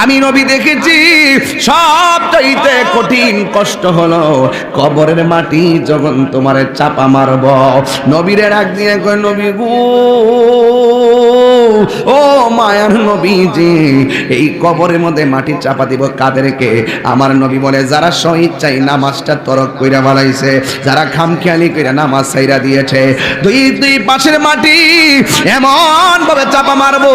আমি নবী দেখেছি, সবচাইতে কঠিন কষ্ট হলো কবরের মাটি যখন তোমার চাপা মারব। নবীরে রাগ দিয়ে কয়, নবী গো, ও মায়ার নবী যে এই কবরের মধ্যে মাটি চাপা দিব কাদেরকে? আমার নবী বলে, যারা স্বইচ্ছাই নামাজটা তরক কইরা বালাইছে যারা খামখেয়ালি কইরা নামাজ সাইরা দিয়েছে, দুই দুই পাশের মাটি এমন ভাবে চাপা মারবো।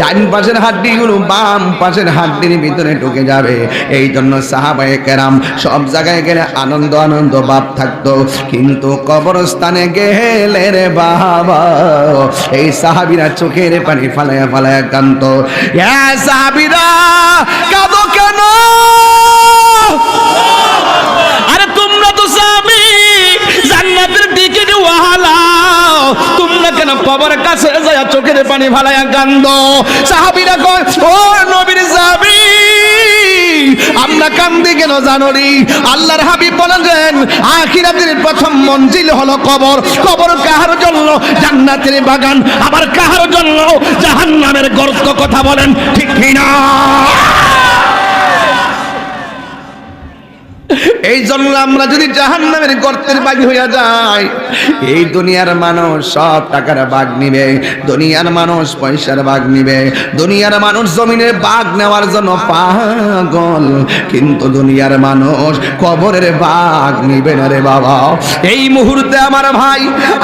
ডান পাশের হাড্ডিগুলো বাম পাশের হাড্ডির ভিতরে ঢুকে যাবে। এই জন্য সাহাবায়ে কেরাম সব জায়গায় গেলে আনন্দ আনন্দ ভাব থাকতো। কিন্তু কবরস্থানে গেলে রে বাবা, এই সাহাবিরা চোখের পানি ফালায়া ফালায়া কান্ত হ্যাঁ সাহাবিরা, কাঁদো কেন? পানি ভালাইয়া কান্দ। সাহাবিরা কয়, ও নবীর সাহাবি, আমরা কান্দি কেন জানরি? আল্লাহর হাবিব বলেন, আখিরাতের প্রথম মঞ্জিল হলো কবর। কবর কাহার জন্য? জান্নাতের বাগান। আবার কাহার জন্য? জাহান্নামের গর্ত কথা বলেন, ঠিক কিনা? এই জন্য আমরা যদি জাহান্নামের গর্তের বাগি হইয়া যাই, এই দুনিয়ার মানুষ সব টাকার বাগ নিবে, দুনিয়ার মানুষ পয়সার বাঘ নিবে, দুনিয়ার মানুষ জমিনের বাঘ নেওয়ার জন্য পাগল, কিন্তু দুনিয়ার মানুষ কবরের বাগ নিবে না রে বাবা। এই মুহূর্তে আমার ভাই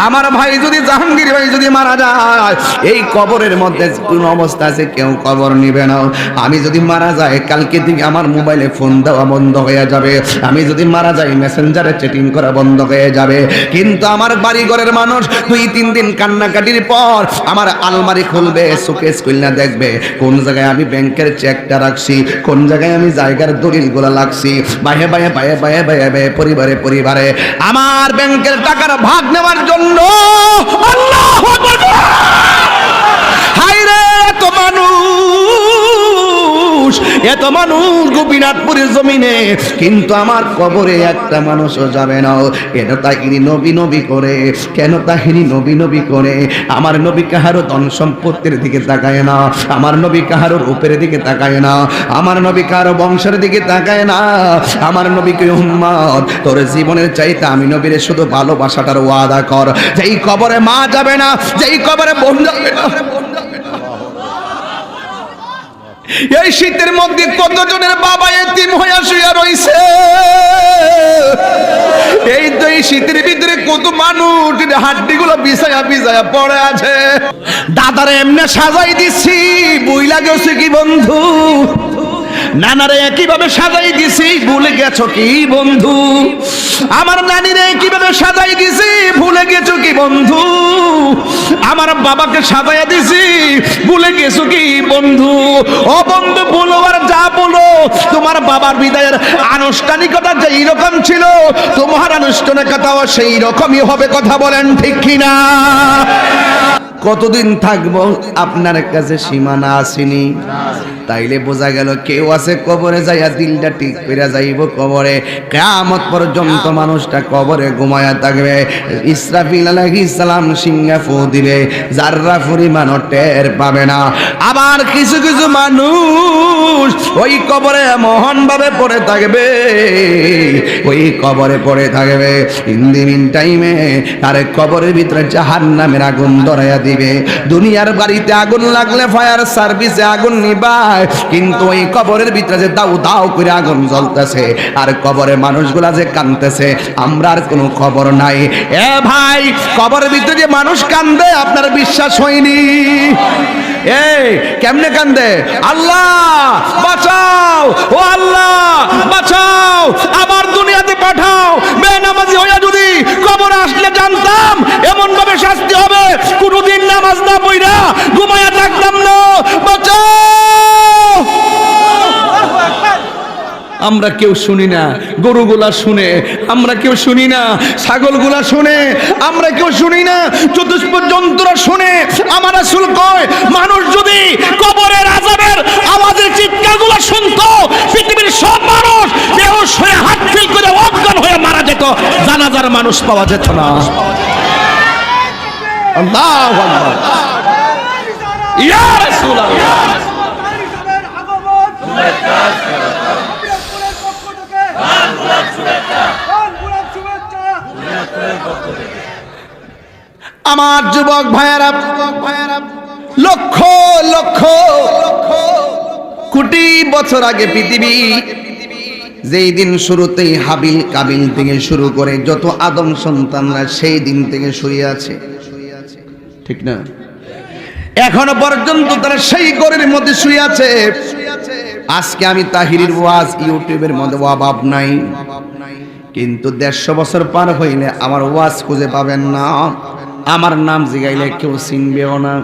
আমার ভাই যদি জাহাঙ্গীর ভাই যদি মারা যায়, এই কবরের মধ্যে কোন অবস্থা আছে, কেউ কবর নিবে না। আমি যদি মারা যায় কালকে থেকে আমার মোবাইলে ফোন দেওয়া বন্ধ হয়ে যাবে। আমি যদি মারা যাই মেসেঞ্জারে চ্যাটিং করা বন্ধ হয়ে যাবে। কিন্তু আমার বাড়ি ঘরের মানুষ দুই, তিন দিন কান্নাকাটির পর আমার আলমারি খুলবে সুকেস খুলনা দেখবে কোন জায়গায় আমি ব্যাংকের চেকটা রাখছি, কোন জায়গায় আমি জায়গার দলিলগুলো লাগছি। বাহে বাহে বাহে বাহে বাহে বাহে, পরিবারে পরিবারে। আমার ব্যাংকের টাকার ভাগ নেওয়ার জন্য আল্লাহু মানুষ, এত মানুষ গোপীনাথপুরের জমিনে, কিন্তু আমার কবরে একটা মানুষও যাবে না। কেন তাহিনী নবী নবী করে? কেন তাহিনী নবী নবী করে? আমার নবী কাহারও ধন সম্পত্তির দিকে তাকায় না। আমার নবী কাহারও রূপের দিকে তাকায় না। আমার নবী কারও বংশের দিকে তাকায় না। আমার নবীকে উম্মত, তোর জীবনের চাইতে আমি নবীরে শুধু ভালোবাসাটার ওয়াদা কর। যেই কবরে মা যাবে না, যেই কবরে বোন যাবে না এই শীতের মধ্যে কতজনের বাবা এতিম হইয়া শুয়া রইছে? এই তো এই শীতের ভিতরে কত মানুষ হাড্ডি গুলো বিছায়া বিছায়া পড়ে আছে। দাদারে এমনি সাজাই দিছি বই লাগেছে কি বন্ধু? নানারে কীভাবে সাজাই দিছি? ভুলে গেছো কি বন্ধু? আমার নানিরে কীভাবে সাজাই দিছি? ভুলে গেছো কি বন্ধু? আমার বাবাকে সাজাইয়া দিছি, ভুলে গেছো কি বন্ধু? ও বন্ধু, বলো আর যা বলো। তোমার বাবার বিদায়ের আনুষ্ঠানিকতা যেই রকম ছিল, তোমার আনুষ্ঠানিকতাও সেই রকমই হবে কথা বলেন ঠিক কিনা? কতদিন থাকব? আপনার কাছে সীমানা আসেনি। তাইলে বোঝা গেল কেউ আছে কবরে যাইয়া দিলটা ঠিক করে যাইব কবরে। কেয়ামত পর্যন্ত মানুষটা কবরে ঘুমায়া থাকবে। ইসরাফিল আলাইহিস সালাম সিংহা ফু দিবে যাররা পরিমাণ টের পাবে না। আবার কিছু কিছু মানুষ ওই কবরে মহান ভাবে পড়ে থাকবে, ওই কবরে পড়ে থাকবে। ইন টাইমে আরে কবরের ভিতরে জাহান্নামের আগুন ধরাইয়া দিবে। দুনিয়ার বাড়িতে আগুন লাগলে ফায়ার সার্ভিসে আগুন নিবায় কিন্তু ওই কবরের ভিতরে যে দাউ দাউ করে আগুন জ্বলতেছে, আর কবরের মানুষগুলা যে কানতেছে আমরা আর কোনো খবর নাই। এ ভাই, কবরের ভিতরে যে মানুষ কান্দে আপনার বিশ্বাস হয়নি। এই, কেমনে কান্দে আল্লাহ, বাঁচাও! ও আল্লাহ, বাঁচাও! আবার দুনিয়াতে পাঠাও বেনামাজি হইয়া যদি কবর আসলে জানতাম এমন ভাবে শাস্তি হবে। কোনোদিন নামাজ না পইরা ঘুমায়া থাকতাম না। আমরা কেউ শুনি না। গরুগুলা শুনে। আমরা কেউ শুনি না। ছাগলগুলা শুনে। আমরা কেউ শুনি না। চতুষ্প জন্তুরা শুনে। আমার আসল কয়, মানুষ যদি কবরের আজাবের আওয়াজের চিৎকারগুলো শুনতো, পৃথিবীর সব মানুষ বেহুশ হয়ে হাত ফিল করে অজ্ঞান হয়ে মারা যেত। জানাজার মানুষ পাওয়া যেত না। আমার যুবক ভাইয়ারা, লক্ষ লক্ষ, কোটি বছর আগে পৃথিবী যেই দিন শুরুতেই হাবিল কাবিল থেকে শুরু করে যত আদম সন্তানরা সেই দিন থেকে শুয়ে আছে। ঠিক না? এখনও পর্যন্ত তারা সেই গরের মধ্যে শুয়ে আছে। আজকে আমি তাহিরির ওয়াজ ইউটিউবের মধ্যে অভাব নাই। কিন্তু দেড়শো বছর পার হইলে আমার ওয়াজ খুঁজে পাবেন না। আমার নাম জিগাইলে কেউ চিনবেও না।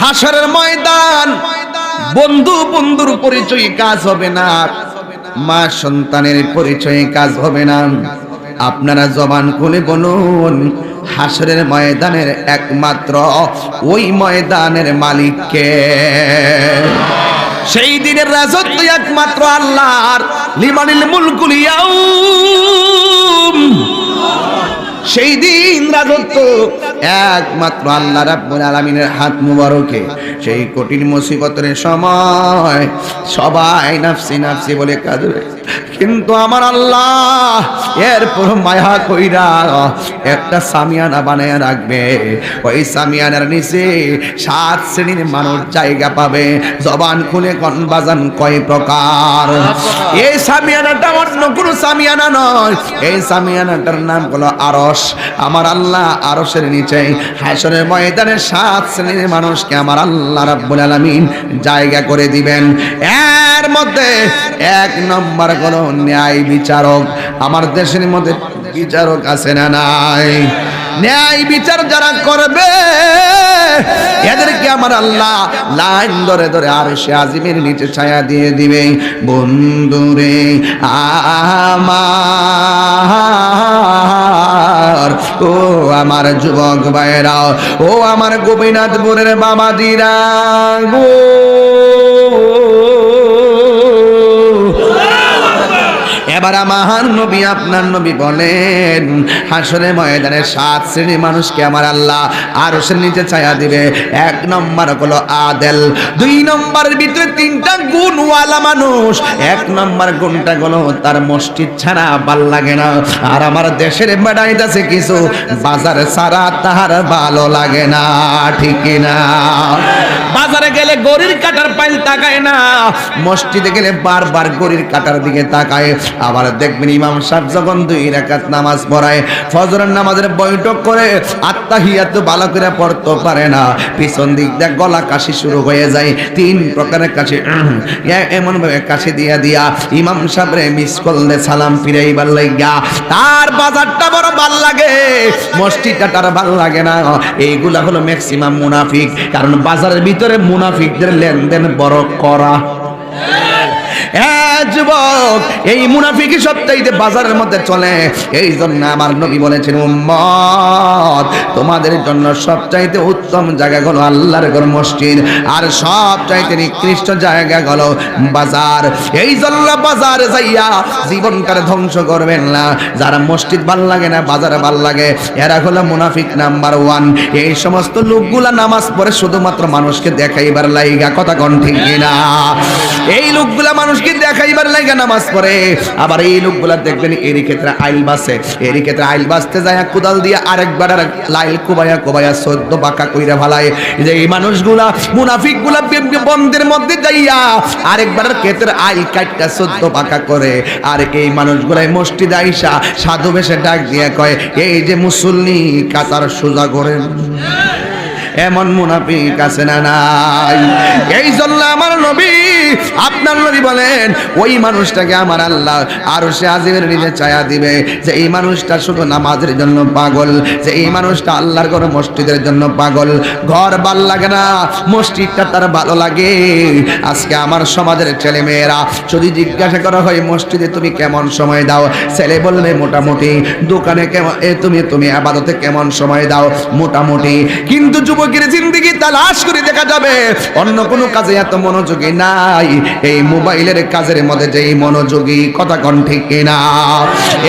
হাসরের ময়দান, বন্ধু বন্ধুর পরিচয় কাজ হবে না। মা সন্তানের পরিচয় কাজ হবে না। আপনারা জবান খুলে বলুন, হাসরের ময়দানের একমাত্র ওই ময়দানের মালিককে সেই দিনের রাজত্ব একমাত্র আল্লাহর লিমানিল মুলকুল সেই দিন রাজত্ব একমাত্র আল্লাহ রাব্বুল আলামিনের হাত মুবারকে। সেই কঠিন মুসিবতের সময় সবাই নাফসি নাফসি বলে কাঁদবে। কিন্তু আমার আল্লাহ এরপর মায়া কইরা একটা সামিয়ানা বানায় রাখবে। ওই সামিয়ানার নিচে সাত শ্রেণির মানুষ জায়গা পাবে। জবান খুলে কন বাজান কয় প্রকার। এই সামিয়ানাটা অন্য কোনো সামিয়ানা নয়। এই সামিয়ানাটার নাম হলো আরস আমার আল্লাহ আরসের নিচে হাসরের ময়দানে সাত শ্রেণির মানুষকে আমার আল্লাহ রাব্বুল আলামিন জায়গা করে দিবেন। এর মধ্যে এক নম্বর হলো ন্যায় বিচারক। আমার দেশের মধ্যে বিচারক আছে না নাই? ন্যায় বিচার যারা করবে, এদেরকে আমার আল্লাহ লাইন ধরে ধরে আর সে আজিমের নিচে ছায়া দিয়ে দিবে। বন্ধুরে আমার ও আমার যুবক ভাইরা ও আমার গোপীনাথপুরের বাবা দিরা গো। এবার আমার নবী, আপনার নবী বলেন, হাসরে ময়দানে সাত শ্রেণির মানুষকে আমার আল্লাহ আর সে নিচে ছায়া দিবে? এক নম্বর হলো আদেল। দুই নম্বরের ভিতরে তিনটা গুণওয়ালা মানুষ। এক নম্বর গুণটা হলো তার মসজিদ ছাড়া ভালো লাগে না। আর আমার দেশের বেড়াইতেছে কিছু, বাজার ছাড়া তাহার ভালো লাগে না। ঠিক না? বাজারে গেলে গরির কাটার পাইল তাকায় না। মসজিদে গেলে বারবার গরির কাটার দিকে তাকায়। আবার দেখবেন ইমাম সাহেব যখন দুই রাকাত নামাজ পড়ায়, ফজরের নামাজের বৈঠক করে আত্মাহিয়াত ভালো করে পড়তে পারে না। পিছন দিক দিয়ে গলা কাশি শুরু হয়ে যায়। তিন প্রকারের কাশি এমন ভাবে কাশি দিয়া দিয়া ইমাম সাহেবরে মিস করলে সালাম ফিরাইবার লাগিয়া তার বাজারটা বড় ভালো লাগে, মসজিদটা তার ভালো লাগে না। এইগুলা হলো ম্যাক্সিমাম মুনাফিক, কারণ বাজারের ভিতরে মুনাফিকদের লেনদেন বড় করা। যুবক, এই মুনাফিকি সবচাইতে বাজারের মধ্যে চলে। এই জন্য আমার নবী বলেছেন, উম্মত, তোমাদের জন্য সবচাইতে উত্তম জায়গা হলো আল্লাহর ঘর মসজিদ, আর সবচাইতে নিকৃষ্ট জায়গা হলো বাজার। এই জন্য বাজারে যাইয়া জীবনটারে ধ্বংস করবেন না। যারা মসজিদ ভালো লাগে না, বাজারে ভালো লাগে, এরা হলো মুনাফিক নাম্বার ওয়ান। এই সমস্ত লোকগুলা নামাজ পড়ে শুধুমাত্র মানুষকে দেখাইবার লাইগা, কথা কোন ঠিক কিনা? এই লোকগুলা মানুষকে দেখাইবার লাইগা নামাজ পড়ে। আবার এই লোকগুলা দেখবেন এরই ক্ষেত্রে আইল বাসে। এরই ক্ষেত্রে আইল বাসতে যায় কুদাল দিয়ে আরেকবার আর লাইল কুবাইয়া কুবাইয়া সদ্য বাঁকা কইরা ভালায় যে এই মানুষগুলা মুনাফিকগুলা বন্ধের মধ্যে যাইয়া আরেকবার ক্ষেত্রে আইল কাটটা সদ্য বাঁকা করে। আর এই মানুষগুলাই মসজিদ আইসা সাধু বেশে ডাক দিয়ে কয়, এই যে মুসল্লি, কাতার সোজা করেন। এমন মুনাফিক আছে না নাই? এই জন্য আমার নবী, আপনার নবী বলেন, ওই মানুষটাকে আমার আল্লাহ আর সে আজিমের নিজে ছায়া দিবে। যে এই মানুষটা শুধু নামাজের জন্য পাগল, যে এই মানুষটা আল্লাহর ঘর মসজিদের জন্য পাগল। ঘর ভালো লাগে না, মসজিদটা তার ভালো লাগে। আজকে আমার সমাজের ছেলে মেয়েরা যদি জিজ্ঞাসা করা হয়, মসজিদে তুমি কেমন সময় দাও? ছেলে বললে মোটামুটি দোকানে কেমন তুমি তুমি আবাদতে কেমন সময় দাও? মোটামুটি। কিন্তু যুবকের জিন্দিগি তালাশ করে দেখা যাবে। অন্য কোনো কাজে এত মনোযোগী নাই। এই মোবাইলের কাজের মধ্যে যেই মনোযোগী, কথা কন ঠিক কিনা?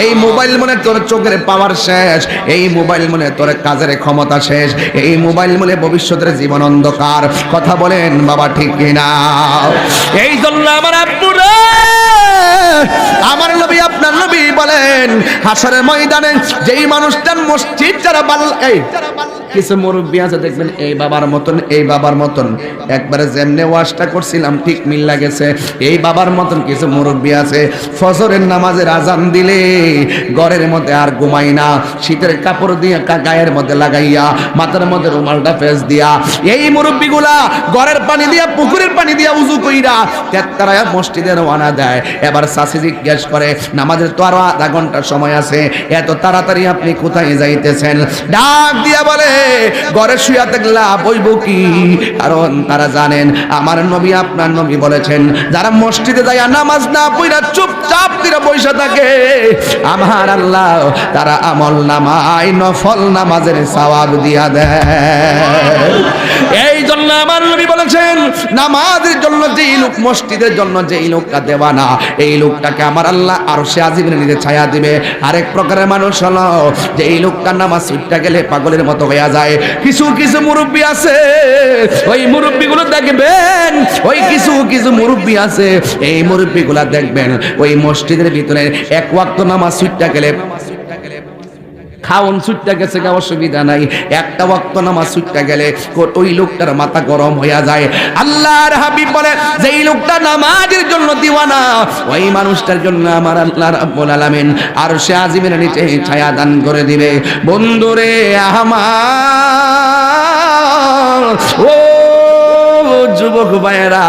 এই মোবাইল মনে তোর চোখের পাওয়ার শেষ। এই মোবাইল মনে তোর কাজের ক্ষমতা শেষ। এই মোবাইল মনে ভবিষ্যতের জীবন অন্ধকার। কথা বলেন, বাবা, ঠিক কিনা? এই জন্য আমার আব্বুরা, আমার নবী, আপনার নবী বলেন, হাসরের ময়দানে যেই মানুষটার মসজিদ যারা বাল এই কিছু মুরব্বী আছে, দেখবেন এই বাবার মতন, এই বাবার মতন। একবারে যেমনে ওয়াশটা করছিলাম, ঠিক মিল লাগেছে এই বাবার মতন কিছু মুরব্বী আছে, ফজরের নামাজের আজান দিলে ঘরের মধ্যে আর ঘুমাই না। শীতের কাপড় দিয়ে গায়ের মধ্যে লাগাইয়া, মাথার মধ্যে রুমালটা ফেস দিয়া, এই মুরব্বীগুলা ঘরের পানি দিয়া, পুকুরের পানি দিয়া উজু কইরা তেত্তারায় মসজিদে রওনা দেয়। এবার সাসি জিজ্ঞেস করে, নামাজের তো আরও আধা ঘণ্টা সময় আছে, এত তাড়াতাড়ি আপনি কোথায় যাইতেছেন? ডাক দিয়া বলে ঘরে শুয়া থাকলে বইব কি? কারণ তারা জানেন, আমার নবী আপনার নবী বলেছেন, যারা মসজিদে যায় নামাজ না পইরা চুপচাপ করে বৈশা থাকে, আমার আল্লাহ তারা আমল নামায় নফল নামাজের সওয়াব দিয়া দেয়। এই জন্য আমার নবী বলেছেন, নামাজের জন্য যেই লোক, মসজিদের জন্য যেই লোকটা দেওয়া না এই লোকটাকে আমার আল্লাহ আরও সে আজিবের নিজে ছায়া দিবে। আরেক প্রকারের মানুষ হলো, যে এই লোকটা নামাজ ছুটটা গেলে পাগলের মতো হইয়া যায়। কিছু কিছু মুরব্বী আছে, ওই মুরব্বীগুলো দেখবেন, ওই কিছু কিছু মুরব্বী আছে। এই মুরব্বীগুলা দেখবেন, ওই মসজিদের ভিতরে এক ওয়াক্ত নামাজ ছুটটা গেলে খাওন ছুটতে গেছে গা, অসুবিধা নাই। একটা ওয়াক্ত নামাজ ছুটতে গেলে ওই লোকটার মাথা গরম হইয়া যায়। আল্লাহর হাবিব বলে যে এই লোকটা নামাজের জন্য দিওয়ানা, ওই মানুষটার জন্য আমার আল্লাহ রাব্বুল আলামিন আর সে আজিমের নিচে ছায়া দান করে দিবে। বন্ধুরে আমার, ও যুবক ভাইয়েরা,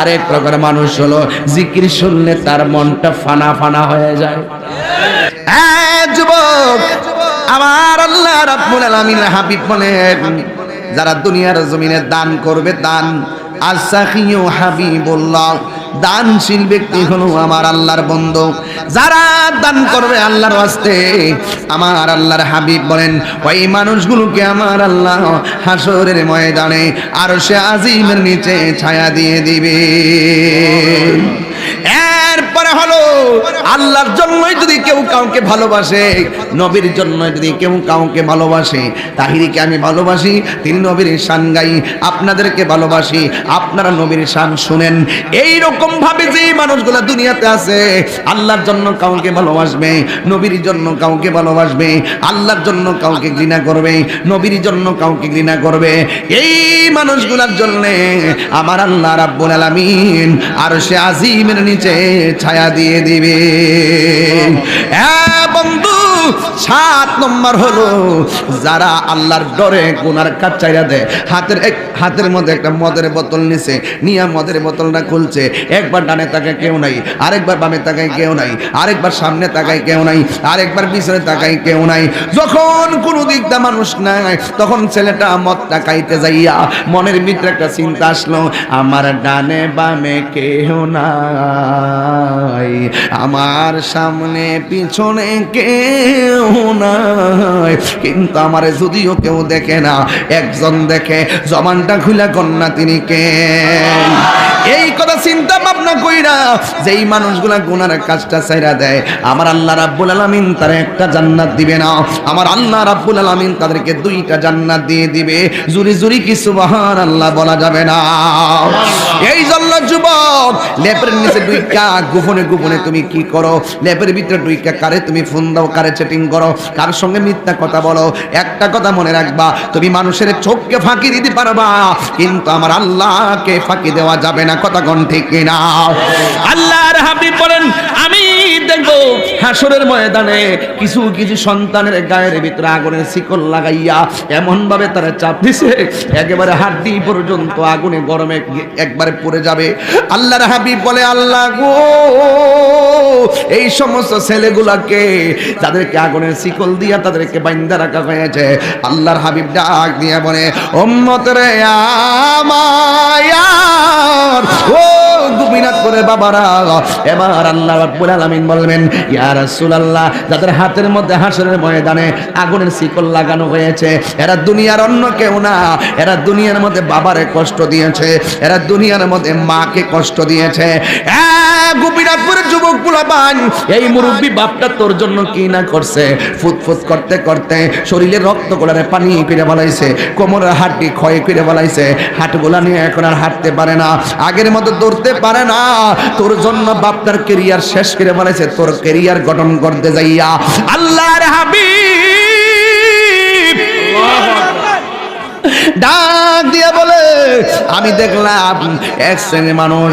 আরেক প্রকার মানুষ হলো, জিকির শুনলে তার মনটা ফানা ফানা হয়ে যায়। হ্যাঁ যুবক আল্লাহ রাব্বুল আলামিন হাবিব বলেন, যারা দুনিয়ার জমিনে দান করবে, দান আসাখিও হাবিবুল্লাহ, দানশীল ব্যক্তি হলো আমার আল্লাহর বন্ধু। যারা দান করবে আল্লাহর ওয়াস্তে, আমার আল্লাহর হাবিব বলেন, ওই মানুষগুলোকে আমার আল্লাহ হাসরের ময়দানে আর সে আজিমের নিচে ছায়া দিয়ে দিবে। এরপরে হলো আল্লাহর জন্যই যদি কেউ কাউকে ভালোবাসে, নবীর জন্য যদি কেউ কাউকে ভালোবাসে, তাহিরিকে আমি ভালোবাসি, তিনি নবীর শান গাই, আপনাদেরকে ভালোবাসি, আপনারা নবীর শান শুনেন। এই রকম ভাবে যে মানুষগুলা দুনিয়াতে আছে, আল্লাহর জন্য কাউকে ভালোবাসবে, নবীর জন্য কাউকে ভালোবাসবে, আল্লাহর জন্য কাউকে ঘৃণা করবে, নবীর জন্য কাউকে ঘৃণা করবে। এই মানুষগুলার জন্য আমার আল্লাহ রাব্বুল আলামিন আর সে আজিমের নিচে ছায়া দিয়ে দিবে। বন্ধু, সাত নম্বর হলো, যারা আল্লাহর ডরে গুনার কাজ চাইরা দেয়, হাতের এক হাতের মধ্যে একটা মদের বোতল নিছে, নিয়ে মদের বোতলটা খুলছে, একবার ডানে তাকায় কেউ নাই, আরেকবার বামে তাকায় কেউ নাই, আরেকবার সামনে তাকায় কেউ নাই, আরেকবার পিছনে তাকায় কেউ নাই। যখন কোনো দিকটা মানুষ নাই, তখন ছেলেটা মদ তাকাইতে যাইয়া মনের ভিতরে একটা চিন্তা আসলো, আমার ডানে বামে কেউ নাই। আমার সামনে, পিছনে কেউ নাই। কিন্তু আমার যদিও কেউ দেখে না, একজন দেখে, জবানটা খুলে কন্যা তিনি কে? এই কথা চিন্তা ভাবনা কইরা যেই মানুষগুলা গুনার কাজটা চাইরা দেয়, আমার আল্লাহ রাব্বুল আলামিন তার একটা জান্নাত দিবে না। আমার আল্লাহ রাব্বুল আলামিন তাদেরকে দুইটা জান্নাত দিয়ে দিবে। জুরি জুরি কি সুবহানাল্লাহ বলা যাবে না? এই জন্য যুবক, লেপের নিচে দুই দুইটা গোপনে গোপনে তুমি কি করো? লেপের ভিতরে দুইটা কারে তুমি ফোন দাও কারে চেটিং করো? কার সঙ্গে মিথ্যা কথা বলো? একটা কথা মনে রাখবা তুমি মানুষের চোখকে ফাঁকি দিতে পারবা কিন্তু আমার আল্লাহকে ফাঁকি দেওয়া যাবে না কথা কোন ঠিক কিনা? আল্লাহর হাবিব বলেন আমি দেখব হাসরের ময়দানে কিছু কিছু সন্তানের গায়ের ভিতরে আগুনের শিকল লাগাইয়া এমন ভাবে তারা চাপ দিছে একেবারে হাড্ডি পর্যন্ত আগুনে গরমে একবারে পড়ে যাবে। আল্লাহর হাবিব বলে আল্লাহ গো এই সমস্ত ছেলেগুলাকে যাদেরকে আগুনের শিকল দিয়া তাদেরকে বাইন্দা রাখা হয়েছে, আল্লাহর হাবিব ডাক দিয়ে বলে ওম্মত রে আমায়ার, ও গুপিনাথ করে বাবারা, এবার আল্লাহ রাব্বুল আলামিন বলবেন, ইয়া রাসূলুল্লাহ, যাদের হাতের মধ্যে হাসরের ময়দানে আগুনের শিকল লাগানো হয়েছে, এরা দুনিয়ার অন্য কেউ না, এরা দুনিয়ার মধ্যে বাবারে কষ্ট দিয়েছে, এরা দুনিয়ার মধ্যে মাকে কষ্ট দিয়েছে গোপীনাথপুরের যুবক গুলাবান এই মুরব্বী বাপটা তোর জন্য কি না করছে? ফুটফুট করতে করতে শরীরে রক্ত গোলারে পানি করে বলাইছে কোমরের হাড্ডি ক্ষয় করে বলাইছে। হাটগুলা নিয়ে এখন আর হাঁটতে পারে না আগের মতো দৌড়তে পারে না। তোর জন্য বাপটার কেরিয়ার শেষ করে বলাইছে তোর কেরিয়ার গঠন করতে যাইয়া। আল্লাহর হাবিব। ডাক দিয়ে বলে, আমি দেখলাম এক শ্রেণির মানুষ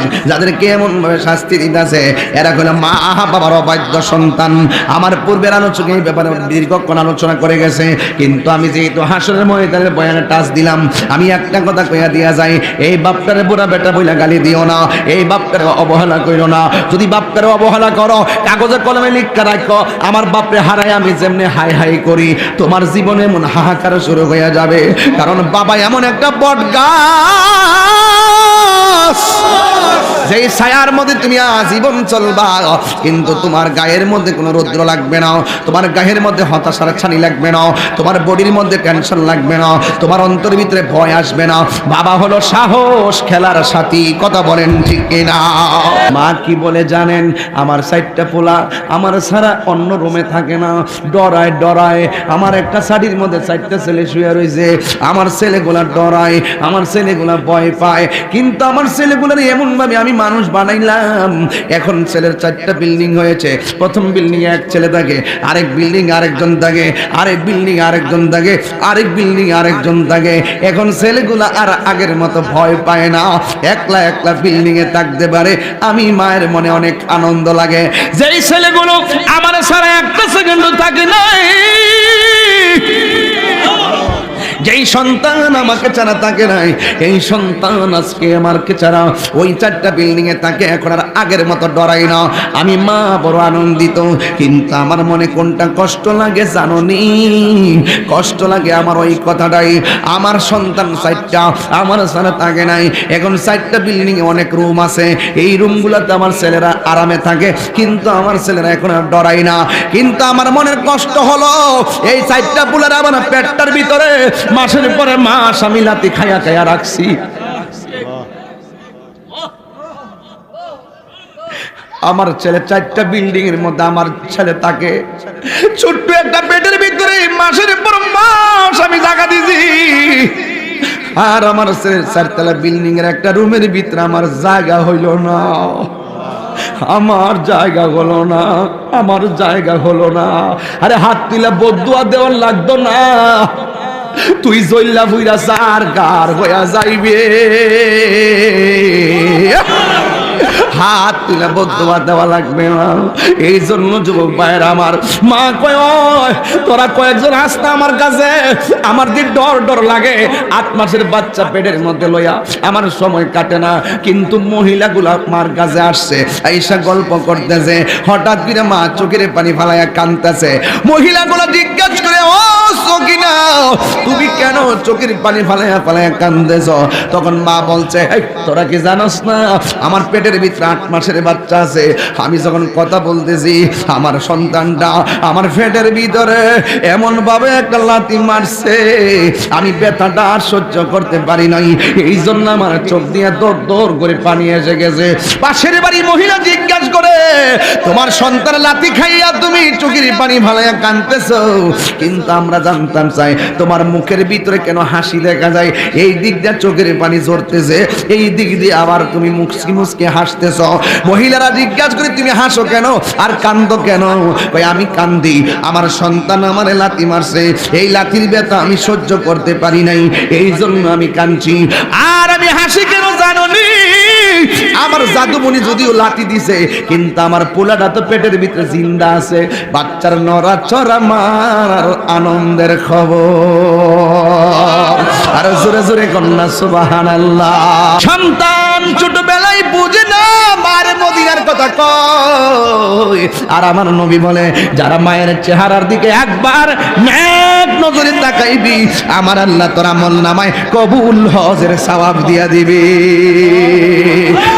শাস্তি এরা মা বাবার অবাধ্য সন্তান। আমার পূর্বের আলোচনা এই ব্যাপারে দীর্ঘক্ষণ আলোচনা করে গেছে, কিন্তু আমি যেহেতু ময়দানের বয়ানে টাচ দিলাম, আমি একটা কথা কইয়া দিয়া যাই, এই বাপটারে বুড়া বেটা বইলা গালি দিও না, এই বাপটারে অবহেলা কইরো না। যদি বাপটারে অবহেলা করো, কাগজে কলমে লিখতে রাখো, আমার বাপরে হারাই আমি যেমনি হাই হাই করি, তোমার জীবনে এমন হাহাকার শুরু হয়ে যাবে। কারণ বাবা এমন একটা বট গাছ যেই ছায়ার মধ্যে তুমি আজীবন চলবা, কিন্তু তোমার গায়ের মধ্যে কোনো রৌদ্র লাগবে না, তোমার গায়ের মধ্যে হতাশার ছানি লাগবে না, তোমার বডির মধ্যে টেনশন লাগবে না, তোমার অন্তর ভিতরে ভয় আসবে না। বাবা হলো সাহস খেলার সাথী, কথা বলেন ঠিক কিনা? মা কি বলে জানেন, আমার সাইডটা পোলা আমার ছাড়া অন্য রুমে থাকে না। ডরায় ডরায়, আমার একটা শাড়ির মধ্যে চারটা ছেলে শুয়ে রয়েছে। আমার ছেলেগুলা ডরায়, আমার ছেলেগুলা ভয় পায়, কিন্তু আমার ছেলেগুলার এমন ভাবে আমি মানুষ বানাইলাম। এখন ছেলের চারটা বিল্ডিং হয়েছে। প্রথম বিল্ডিং এক ছেলে থাকে আরেক বিল্ডিং আরেকজন থাকে আরেক বিল্ডিং আরেকজন থাকে আরেক বিল্ডিং আরেকজন থাকে এখন ছেলেগুলা আর আগের মতো ভয় পায় না। একলা একলা বিল্ডিং এ থাকতে পারে। আমি মায়ের মনে অনেক আনন্দ লাগে। যেই ছেলেগুলো আমার সারা একটা সেকেন্ড থাকে নাই। যেই সন্তান আমাকে ছাড়া তাকে নাই, এই সন্তান আজকে আমাকে ছাড়া ওই চারটা বিল্ডিং এ তাকে এখন আর আগের মতো ডরাই না। আমি মা বড় আনন্দিত, কিন্তু আমার মনে কোনটা কষ্ট লাগে জাননি? কষ্ট লাগে আমার ওই কথাটাই, আমার সন্তান সাইডটা আমার ছাড়া তাকে নাই। এখন সাইডটা বিল্ডিং এ অনেক রুম আছে, এই রুমগুলোতে আমার ছেলেরা আরামে থাকে, কিন্তু আমার ছেলেরা এখন আর ডরাই না। কিন্তু আমার মনের কষ্ট হলো, এই সাইডটা পুলের আমার পেটটার ভিতরে মাসের পরে মাস আমি লাতি খায়া খায়া রাখছি। আমার ছেলে চারটা বিল্ডিং এর মধ্যে আমার ছেলে তাকে ছোট্ট একটা পেটের ভিতরে মাসের পর মাস আমি জায়গা দিছি আর আমার চারতলা বিল্ডিং এর একটা রুমের ভিতরে আমার জায়গা হইল না। আমার জায়গা হলো না, আমার জায়গা হলো না। আরে হাত তুলে বদুয়া দেওয়ার লাগতো না। তুই জইল্লা বুইরা সার গার হইয়া যাইবে। হাত তুলে বদুয়া দেওয়া লাগবে না। এই জন্য যুবক ভাইয়ের আমার, মা কয় তোরা কয়েকজন আসতা আমার কাছে। আমার ডর ডর লাগে। আট মাসের বাচ্চা পেটের মধ্যে লইয়া আমার সময় কাটে না। কিন্তু মহিলাগুলা মার কাছে আসছে। আইসা গল্প করতেছে। হঠাৎ করে মা চোখের পানি ফালাইয়া কানতেছে মহিলাগুলা জিজ্ঞাসা করে, ও সকিনা কেন চোখের পানি ফালাইয়া ফালাইয়া কান্দেছ? তখন মা বলছে "এই, তোরা কি জানোস না? আমার পেটের ভিতরে আট মাসের বাচ্চা আছে। আমি যখন কথা বলতেছি আমার সন্তানটা আমার পেটের ভিতরে এমন ভাবে একটা লাথি মারছে। আমি ব্যথাটা আর সহ্য করতে পারি নাই। এই জন্য আমার চোখ দিয়ে দৌড় দৌড় করে পানি এসে গেছে। পাশের বাড়ি মহিলা জিজ্ঞাসা করে তোমার সন্তান লাথি খাইয়া তুমি চোখের পানি ভালাইয়া কানতেছো কিন্তু আমরা জানতাম চাই তোমার মুখের ভিতরে কেন হাসি দেখা যায়? এই দিক দিয়ে চোখের পানি ঝরতেছে, এই দিক দিয়ে আবার তুমি মুসকি মুসকি হাসতেছ। মহিলারা জিজ্ঞাসা করে, তুমি হাসো কেন? আর কান্দ কেন? কই আমি কান্দি, আমার সন্তান আমার লাথি মারছে, এই লাথির ব্যথা আমি সহ্য করতে পারি নাই এই জন্য আমি কাঁদছি। আর আমি হাসি কেন জানো নি আমার জাদুমণি যদিও লাথি দিছে, কিন্তু আমার পোলাটা তো পেটের ভিতরে জিন্দা আছে। বাচ্চার নড়া চড়া মার আনন্দের খবর। আর জোরে জোরে কন্যা সুবাহান সন্তান ছোটবেলায় বুঝে না, মার মদিনার কথা কয়। আর আমার নবী বলে, যারা মায়ের চেহারার দিকে একবার ন্যাক নজরে তাকাইবি, আমার আল্লাহ তোর আমল নামায় কবুল হজের সওয়াব দিয়া দিবি।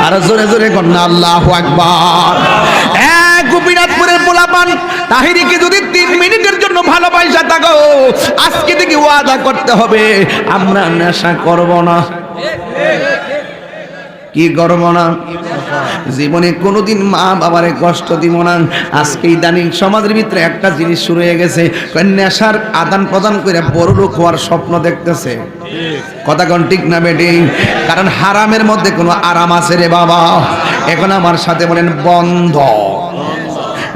আর জোরে জোরে কন্যা, আল্লাহ আকবার। গোপীনাথপুরের পোলাপান, তাহিরিকে যদি তিন মিনিটের জন্য ভালোবাসা থাকো, আজকে থেকে ওয়াদা করতে হবে, আমরা নেশা করব না। কি করব না? জীবনে কোনোদিন মা বাবারে কষ্ট দিব না। আজকে ইদানিং সমাজের ভিতরে একটা জিনিস শুরু হয়ে গেছে নেশার আদান প্রদান করে বড় লোক হওয়ার স্বপ্ন দেখতেছে। কথা কোন ঠিক না বেটি? কারণ হারামের মধ্যে কোনো আরাম আছে রে বাবা। এখন আমার সাথে বলেন বন্ধ।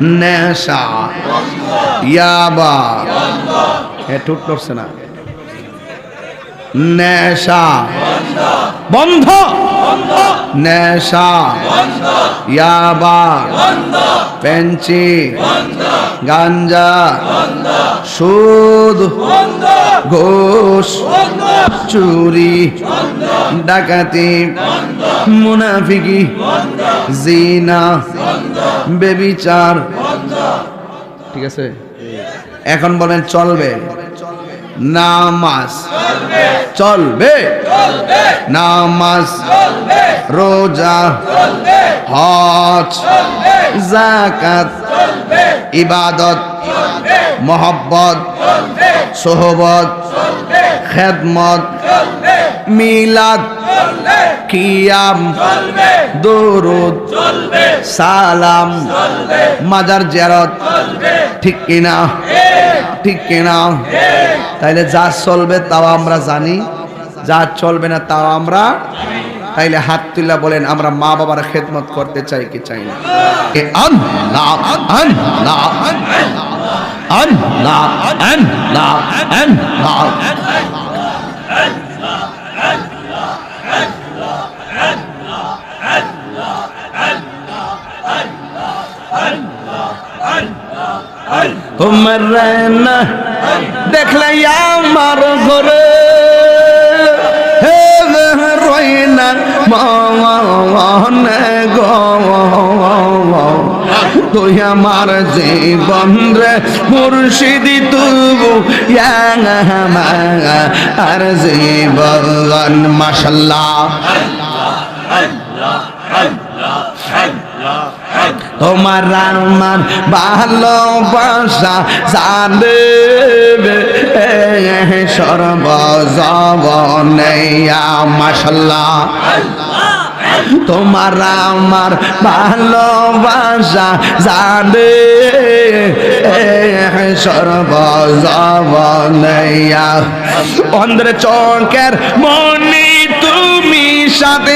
নেশা। ইয়াবা। না। নেশা। বন্ধ। নেশা। ইয়াবা। পেঞ্চি গাঞ্জা সুদ ঘোষ চুরি ডাকাতি মুনাফিকি জিনা বেবিচার। ঠিক আছে? এখন বলেন চলবে। নামাজ। চলবে। নামাজ। রোজা। হজ। জাকাত ইবাদত। মোহব্বত, সোহবত, খেদমত, মিলাদ, কিয়াম, দরুদ, সালাম, মাজার জিয়ারত, ঠিক কিনা? ঠিক কিনা? তাইলে যা চলবে তাও আমরা জানি, যা চলবে না তাও আমরা তাইলে হাত তুলা বলেন আমরা মা বাবার খেদমত করতে চাই কি চাই না তোমার না দেখলে আমার ঘরে গো। তুই আমার জীবন রে মুর্শিদি তুবু আর জীবন মাসাল্লাহ তোমার আমার ভালোবাসা জানে সর্বজবনে মাসাল্লাহ তোমার আমার ভালোবাসা জানে সর্বজবনে অন্ধ্র চকের মনি তুমি সাথে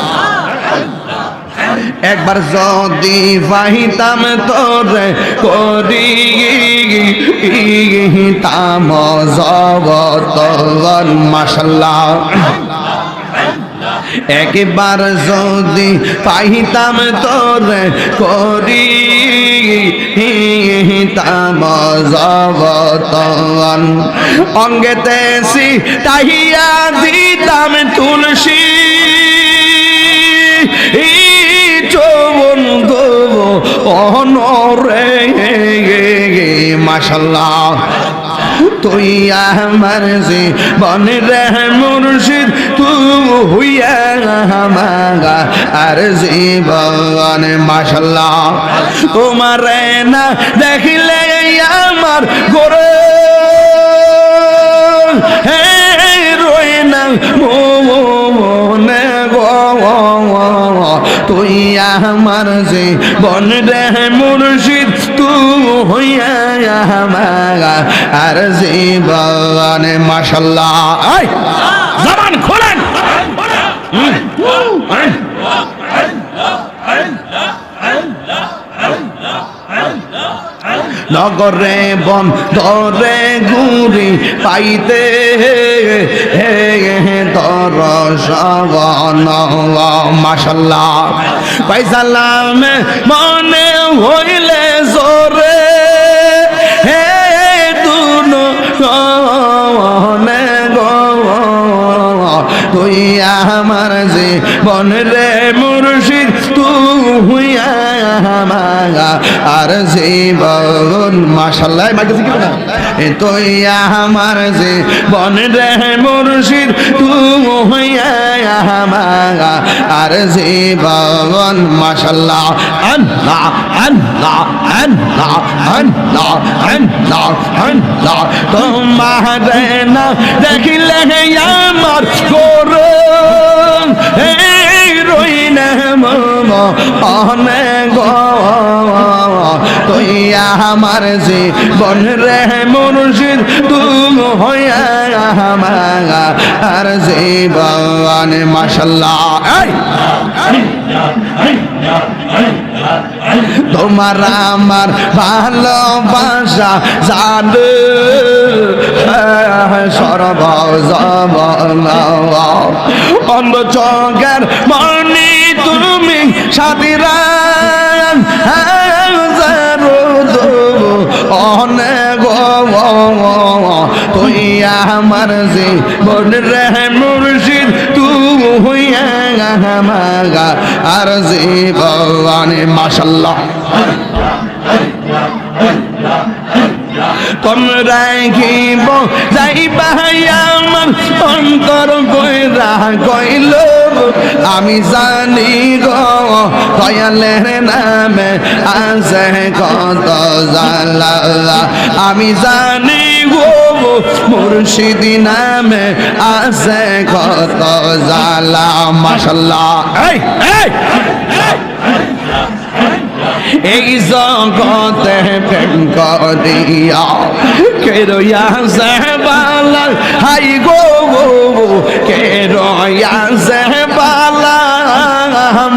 একবার যদি পাইতাম তোরে করি তাম জগত মাসাল্লাহ একবার যদি পাইতাম তোরে করি তাম জগত অঙ্গেতে সি তাহিয়া দিতাম তুলসী বন্ধু অনরে মাসাল্লাহ তুই আমার যে রে মুর্শিদ তু হুইয়া মাগা আর জীবন মাসাল্লাহ তোমার না দেখিলে আমার গোরে হে রই না তুই আমার যে বন রে মুর্শিদ তু হইয়া আমার আর জীবন মাসাল্লাহ আই জবান খোলেন। নগরে বন ধরে ঘুরি পাইতে হে সবন মাসাল্লাহ পাইসালাম মনে হইলে জোরে হে তুই আমার যে বন রে মুর্শিদ, তুই আর জীবন। মাশাল্লাহ মাইকে কি না। এ তুই আমার যে বন রে মুর্শিদ তুই আমার আর জীবন। মাশাল্লাহ আল্লাহ আল্লাহ আল্লাহ আল্লাহ আল্লাহ আল্লাহ। তোমার না দেখিলে আমার করুন এই রই মম অনেক তুই আমার যে বন রে তুম হইয়া এই তোমার আমার ভালোবাসা জানে সর্ব অন্ধ চোখের মনি তুমি সাথীরা অনেক তুই আমার যে বন রে মুর্শিদ তু হইয়া আর ভগবান মাশাল্লাহ। তোমরা গিব যাইবা আমার অন্তর কইরা কইল, আমি জানি গো, দয়ালের নামে আছে কত জালা আমি জানি গো, মুর্শিদি নামে আছে কত জালা মাশাল্লাহ। এই এই। এই জগতে প্রেম করিয়া কে সে বালাল? হাই গো কে সে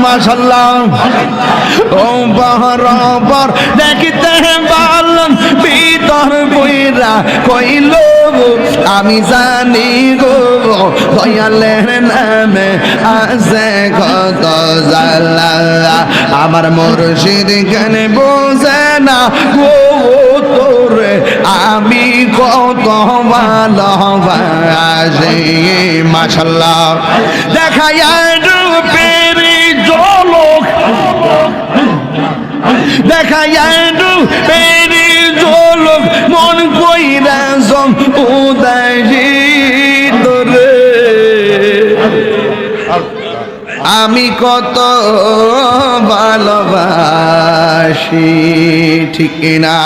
মাশাল্লাহ ও বহরবর দেখিতে বালন ভিতর বইরা কইল, আমি জানি গো, দয়ালের নামে আছে কত আমার মুর্শিদ কেন বোঝে না গো, তোরে আমি কত ভালোবাসি। মাশাল্লাহ দেখায় রূপের দেখায় যায় জলক মন কই জম উদাসী আমি কত ভালোবাসি ঠিক না?